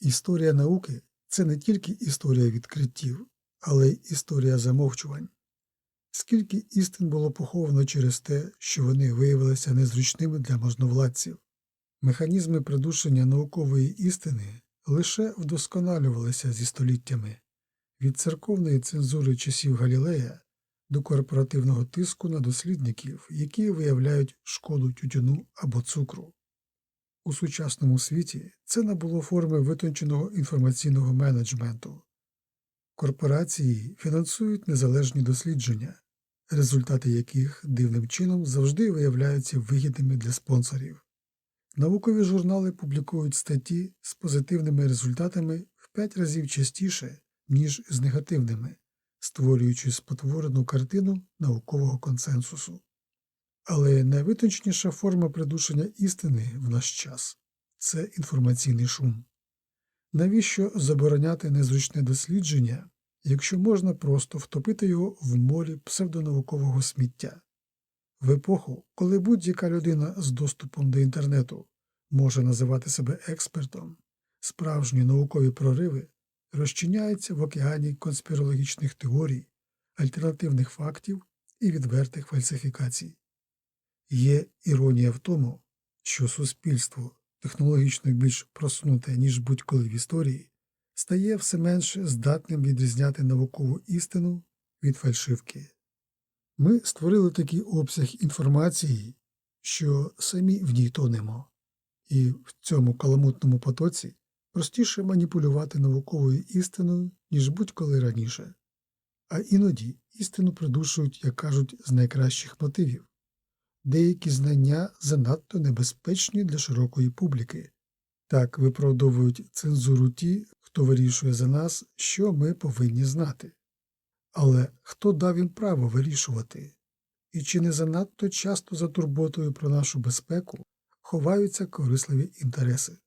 Історія науки це не тільки історія відкриттів, але й історія замовчувань. Скільки істин було поховано через те, що вони виявилися незручними для можновладців. Механізми придушення наукової істини лише вдосконалювалися зі століттями від церковної цензури часів Галілея до корпоративного тиску на дослідників, які виявляють шкоду тютюну або цукру. У сучасному світі це набуло форми витонченого інформаційного менеджменту. Корпорації фінансують незалежні дослідження, результати яких дивним чином завжди виявляються вигідними для спонсорів. Наукові журнали публікують статті з позитивними результатами в 5 разів частіше, ніж з негативними, створюючи спотворену картину наукового консенсусу. Але найвитончніша форма придушення істини в наш час це інформаційний шум. Навіщо забороняти незручне дослідження, якщо можна просто втопити його в морі псевдонаукового сміття? В епоху, коли будь-яка людина з доступом до інтернету може називати себе експертом, справжні наукові прориви розчиняються в океані конспірологічних теорій, альтернативних фактів і відвертих фальсифікацій. Є іронія в тому, що суспільство, технологічно більш просунуте, ніж будь-коли в історії, стає все менше здатним відрізняти наукову істину від фальшивки. Ми створили такий обсяг інформації, що самі в ній тонемо, і в цьому каламутному потоці простіше маніпулювати науковою істиною, ніж будь-коли раніше, а іноді істину придушують, як кажуть, з найкращих мотивів. Деякі знання занадто небезпечні для широкої публіки. Так виправдовують цензуру ті, хто вирішує за нас, що ми повинні знати. Але хто дав їм право вирішувати? І чи не занадто часто за турботою про нашу безпеку ховаються корисливі інтереси?